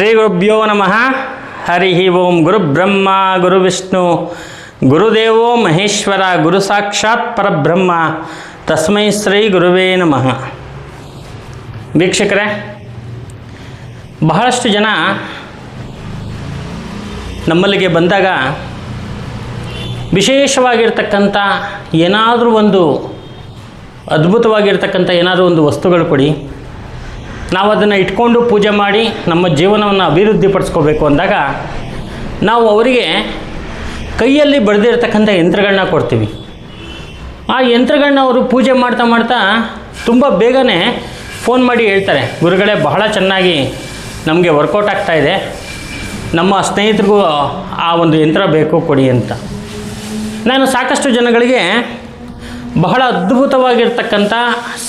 ಶ್ರೀ ಗುರುಭ್ಯೋ ನಮಃ. ಹರಿ ಓಂ ಗುರುಬ್ರಹ್ಮ ಗುರುವಿಷ್ಣು ಗುರುದೇವೋ ಮಹೇಶ್ವರ, ಗುರು ಸಾಕ್ಷಾತ್ ಪರಬ್ರಹ್ಮ. ತಸ್ಮೈ ಶ್ರೀ ಗುರುವೇ ನಮಃ. ವೀಕ್ಷಕರೇ, ಬಹಳಷ್ಟು ಜನ ನಮ್ಮಲ್ಲಿಗೆ ಬಂದಾಗ ವಿಶೇಷವಾಗಿರ್ತಕ್ಕಂಥ ಏನಾದರೂ ಒಂದು ಅದ್ಭುತವಾಗಿರ್ತಕ್ಕಂಥ ಏನಾದರೂ ಒಂದು ವಸ್ತುಗಳು ಕೊಡಿ. ನಾವು ಅದನ್ನು ಇಟ್ಕೊಂಡು ಪೂಜೆ ಮಾಡಿ ನಮ್ಮ ಜೀವನವನ್ನು ಅಭಿವೃದ್ಧಿಪಡಿಸ್ಕೋಬೇಕು ಅಂದಾಗ ನಾವು ಅವರಿಗೆ ಕೈಯಲ್ಲಿ ಬರೆದಿರ್ತಕ್ಕಂಥ ಯಂತ್ರಗಳನ್ನ ಕೊಡ್ತೀವಿ. ಆ ಯಂತ್ರಗಳನ್ನ ಅವರು ಪೂಜೆ ಮಾಡ್ತಾ ಮಾಡ್ತಾ ತುಂಬ ಬೇಗನೆ ಫೋನ್ ಮಾಡಿ ಹೇಳ್ತಾರೆ, ಗುರುಗಳೇ, ಬಹಳ ಚೆನ್ನಾಗಿ ನಮಗೆ ವರ್ಕೌಟ್ ಆಗ್ತಾ ಇದೆ. ನಮ್ಮ ಸ್ನೇಹಿತರಿಗೂ ಆ ಒಂದು ಯಂತ್ರ ಬೇಕು, ಕೊಡಿ ಅಂತ. ನಾನು ಸಾಕಷ್ಟು ಜನಗಳಿಗೆ ಬಹಳ ಅದ್ಭುತವಾಗಿರ್ತಕ್ಕಂಥ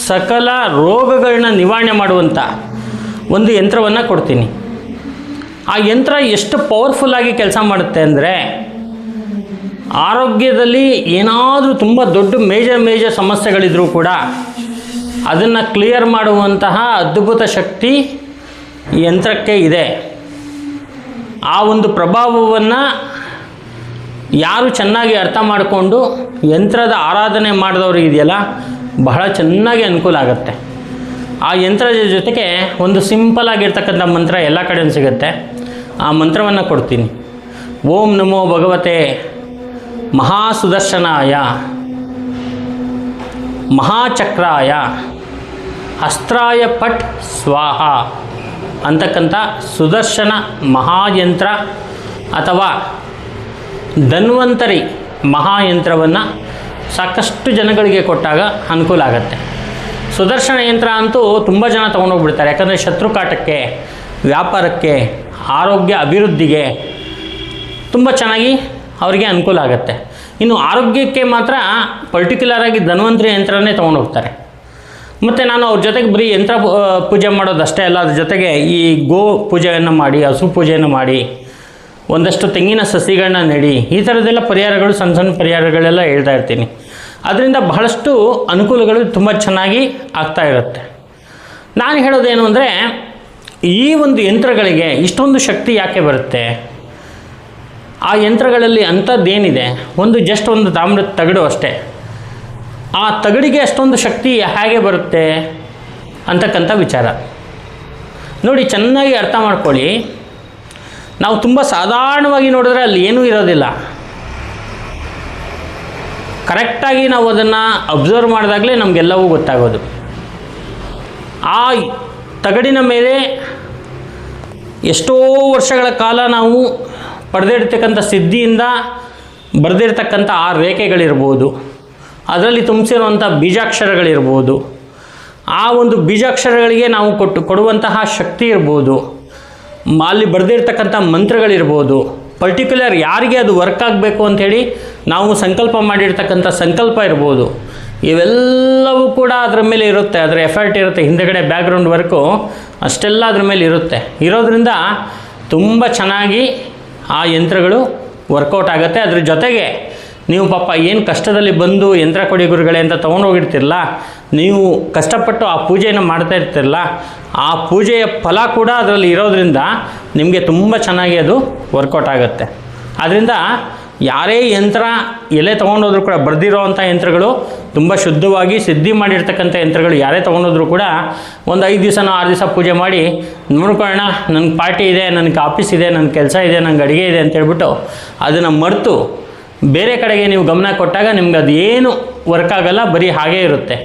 ಸಕಲ ರೋಗಗಳನ್ನ ನಿವಾರಣೆ ಮಾಡುವಂಥ ಒಂದು ಯಂತ್ರವನ್ನು ಕೊಡ್ತೀನಿ. ಆ ಯಂತ್ರ ಎಷ್ಟು ಪವರ್ಫುಲ್ಲಾಗಿ ಕೆಲಸ ಮಾಡುತ್ತೆ ಅಂದರೆ ಆರೋಗ್ಯದಲ್ಲಿ ಏನಾದರೂ ತುಂಬ ದೊಡ್ಡ ಮೇಜರ್ ಮೇಜರ್ ಸಮಸ್ಯೆಗಳಿದ್ರೂ ಕೂಡ ಅದನ್ನು ಕ್ಲಿಯರ್ ಮಾಡುವಂತಹ ಅದ್ಭುತ ಶಕ್ತಿ ಯಂತ್ರಕ್ಕೆ ಇದೆ. ಆ ಒಂದು ಪ್ರಭಾವವನ್ನು ಯಾರು ಚೆನ್ನಾಗಿ ಅರ್ಥ ಮಾಡಿಕೊಂಡು ಯಂತ್ರದ ಆರಾಧನೆ ಮಾಡಿದವ್ರಿಗೆ ಇದೆಯಲ್ಲ, ಬಹಳ ಚೆನ್ನಾಗಿ ಅನುಕೂಲ ಆಗುತ್ತೆ. ಆ ಯಂತ್ರದ ಜೊತೆಗೆ ಒಂದು ಸಿಂಪಲ್ ಆಗಿರ್ತಕ್ಕಂಥ ಮಂತ್ರ ಎಲ್ಲ ಕಡೆಯೂ ಸಿಗುತ್ತೆ. ಆ ಮಂತ್ರವನ್ನು ಕೊಡ್ತೀನಿ. ಓಂ ನಮೋ ಭಗವತೆ ಮಹಾಸುದರ್ಶನಾಯ, ಮಹಾಚಕ್ರಾಯ, ಅಸ್ತ್ರಾಯ ಪಟ್ ಸ್ವಾಹ ಅಂತಕ್ಕಂಥ ಸುದರ್ಶನ ಮಹಾಯಂತ್ರ ಅಥವಾ ಧನ್ವಂತರಿ ಮಹಾಯಂತ್ರವನ್ನು ಸಾಕಷ್ಟು ಜನಗಳಿಗೆ ಕೊಟ್ಟಾಗ ಅನುಕೂಲ ಆಗುತ್ತೆ. ಸುದರ್ಶನ ಯಂತ್ರ ಅಂತೂ ತುಂಬ ಜನ ತೊಗೊಂಡೋಗ್ಬಿಡ್ತಾರೆ. ಯಾಕಂದರೆ ಶತ್ರು ಕಾಟಕ್ಕೆ ವ್ಯಾಪಾರಕ್ಕೆ, ಆರೋಗ್ಯ ಅಭಿವೃದ್ಧಿಗೆ ತುಂಬ ಚೆನ್ನಾಗಿ ಅವರಿಗೆ ಅನುಕೂಲ ಆಗುತ್ತೆ. ಇನ್ನು ಆರೋಗ್ಯಕ್ಕೆ ಮಾತ್ರ ಪರ್ಟಿಕ್ಯುಲರಾಗಿ ಧನ್ವಂತರಿ ಯಂತ್ರನೇ ತೊಗೊಂಡೋಗ್ತಾರೆ. ಮತ್ತು ನಾನು ಅವ್ರ ಜೊತೆಗೆ ಬರೀ ಯಂತ್ರ ಪೂಜೆ ಮಾಡೋದಷ್ಟೇ ಅಲ್ಲ, ಅದ್ರ ಜೊತೆಗೆ ಈ ಗೋ ಪೂಜೆಯನ್ನು ಮಾಡಿ, ಹಸು ಪೂಜೆಯನ್ನು ಮಾಡಿ ಒಂದಷ್ಟು ತೆಂಗಿನ ಸಸಿಗಳನ್ನ ನೆಡಿ. ಈ ಥರದ್ದೆಲ್ಲ ಪರಿಹಾರಗಳು, ಸಣ್ಣ ಸಣ್ಣ ಪರಿಹಾರಗಳೆಲ್ಲ ಹೇಳ್ತಾ ಇರ್ತೀನಿ. ಅದರಿಂದ ಬಹಳಷ್ಟು ಅನುಕೂಲಗಳು ತುಂಬ ಚೆನ್ನಾಗಿ ಆಗ್ತಾ ಇರುತ್ತೆ. ನಾನು ಹೇಳೋದೇನು ಅಂದರೆ, ಈ ಒಂದು ಯಂತ್ರಗಳಿಗೆ ಇಷ್ಟೊಂದು ಶಕ್ತಿ ಯಾಕೆ ಬರುತ್ತೆ? ಆ ಯಂತ್ರಗಳಲ್ಲಿ ಅಂಥದ್ದೇನಿದೆ? ಒಂದು ಜಸ್ಟ್ ಒಂದು ತಾಮ್ರದ ತಗಡು ಅಷ್ಟೇ. ಆ ತಗಡಿಗೆ ಅಷ್ಟೊಂದು ಶಕ್ತಿ ಹೇಗೆ ಬರುತ್ತೆ ಅಂತಕ್ಕಂಥ ವಿಚಾರ. ನೋಡಿ, ಚೆನ್ನಾಗಿ ಅರ್ಥ ಮಾಡ್ಕೊಳ್ಳಿ. ನಾವು ತುಂಬ ಸಾಧಾರಣವಾಗಿ ನೋಡಿದ್ರೆ ಅಲ್ಲಿ ಏನೂ ಇರೋದಿಲ್ಲ. ಕರೆಕ್ಟಾಗಿ ನಾವು ಅದನ್ನು ಅಬ್ಸರ್ವ್ ಮಾಡಿದಾಗಲೇ ನಮಗೆಲ್ಲವೂ ಗೊತ್ತಾಗೋದು. ಆ ತಗಡಿನ ಮೇಲೆ ಎಷ್ಟೋ ವರ್ಷಗಳ ಕಾಲ ನಾವು ಪಡೆದಿರ್ತಕ್ಕಂಥ ಸಿದ್ಧಿಯಿಂದ ಬರೆದಿರ್ತಕ್ಕಂಥ ಆ ರೇಖೆಗಳಿರ್ಬೋದು. ಅದರಲ್ಲಿ ತುಂಬಿಸಿರುವಂಥ ಬೀಜಾಕ್ಷರಗಳಿರ್ಬೋದು. ಆ ಒಂದು ಬೀಜಾಕ್ಷರಗಳಿಗೆ ನಾವು ಕೊಟ್ಟು ಕೊಡುವಂತಹ ಶಕ್ತಿ ಇರ್ಬೋದು. ಅಲ್ಲಿ ಬರೆದಿರ್ತಕ್ಕಂಥ ಮಂತ್ರಗಳಿರ್ಬೋದು. ಪರ್ಟಿಕ್ಯುಲರ್ ಯಾರಿಗೆ ಅದು ವರ್ಕ್ ಆಗಬೇಕು ಅಂಥೇಳಿ ನಾವು ಸಂಕಲ್ಪ ಮಾಡಿರ್ತಕ್ಕಂಥ ಸಂಕಲ್ಪ ಇರ್ಬೋದು. ಇವೆಲ್ಲವೂ ಕೂಡ ಅದರ ಮೇಲೆ ಇರುತ್ತೆ. ಅದರ ಎಫರ್ಟ್ ಇರುತ್ತೆ. ಹಿಂದೆಗಡೆ ಬ್ಯಾಕ್ಗ್ರೌಂಡ್ ವರ್ಕು ಅಷ್ಟೆಲ್ಲ ಅದ್ರ ಮೇಲೆ ಇರುತ್ತೆ. ಇರೋದ್ರಿಂದ ತುಂಬ ಚೆನ್ನಾಗಿ ಆ ಯಂತ್ರಗಳು ವರ್ಕೌಟ್ ಆಗುತ್ತೆ. ಅದ್ರ ಜೊತೆಗೆ ನೀವು ಪಾಪ ಏನು ಕಷ್ಟದಲ್ಲಿ ಬಂದು ಯಂತ್ರ ಕೊಡಿ ಗುರುಗಳೇ ಅಂತ ತೊಗೊಂಡೋಗಿರ್ತಿರಲ್ಲ, ನೀವು ಕಷ್ಟಪಟ್ಟು ಆ ಪೂಜೆಯನ್ನು ಮಾಡ್ತಾ ಇರ್ತಿರಲ್ಲ, ಆ ಪೂಜೆಯ ಫಲ ಕೂಡ ಅದರಲ್ಲಿ ಇರೋದ್ರಿಂದ ನಿಮಗೆ ತುಂಬ ಚೆನ್ನಾಗಿ ಅದು ವರ್ಕೌಟ್ ಆಗುತ್ತೆ. ಆದ್ದರಿಂದ ಯಾರೇ ಯಂತ್ರ ಎಲೆ ತೊಗೊಂಡೋದ್ರೂ ಕೂಡ ಬರೆದಿರೋ ಅಂಥ ಯಂತ್ರಗಳು ತುಂಬ ಶುದ್ಧವಾಗಿ ಸಿದ್ಧಿ ಮಾಡಿರ್ತಕ್ಕಂಥ ಯಂತ್ರಗಳು ಯಾರೇ ತೊಗೊಂಡೋದ್ರೂ ಕೂಡ ಒಂದು ಐದು ದಿವಸನೋ ಆರು ದಿವಸ ಪೂಜೆ ಮಾಡಿ, ನೋಡ್ಕೊಳ್ಳೋಣ, ನನಗೆ ಪಾರ್ಟಿ ಇದೆ, ನನಗೆ ಆಫೀಸ್ ಇದೆ ನನ್ನ ಕೆಲಸ ಇದೆ ನನಗೆ ಅಡುಗೆ ಇದೆ ಅಂತ ಹೇಳ್ಬಿಟ್ಟು ಅದನ್ನು ಮರೆತು ಬೇರೆ ಕಡೆಗೆ ನೀವು ಗಮನ ಕೊಟ್ಟಾಗ ನಿಮ್ಗೆ ಅದು ಏನು ವರ್ಕ್ ಆಗಲ್ಲ, ಬರೀ ಹಾಗೇ ಇರುತ್ತೆ.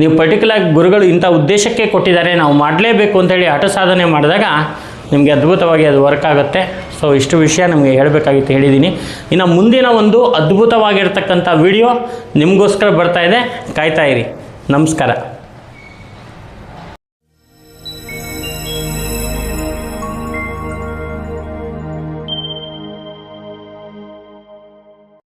ನೀವು ಪರ್ಟಿಕ್ಯುಲರ್ ಗುರುಗಳು ಇಂಥ ಉದ್ದೇಶಕ್ಕೆ ಕೊಟ್ಟಿದ್ದಾರೆ, ನಾವು ಮಾಡಲೇಬೇಕು ಅಂತೇಳಿ ಹಠ ಸಾಧನೆ ಮಾಡಿದಾಗ ನಿಮಗೆ ಅದ್ಭುತವಾಗಿ ಅದು ವರ್ಕ್ ಆಗುತ್ತೆ. ಸೊ ಇಷ್ಟು ವಿಷಯ ನಿಮಗೆ ಹೇಳಬೇಕಾಗಿತ್ತು, ಹೇಳಿದ್ದೀನಿ. ಇನ್ನು ಮುಂದಿನ ಒಂದು ಅದ್ಭುತವಾಗಿರ್ತಕ್ಕಂಥ ವಿಡಿಯೋ ನಿಮಗೋಸ್ಕರ ಬರ್ತಾ ಇದೆ. ಕಾಯ್ತಾ ಇರಿ. ನಮಸ್ಕಾರ.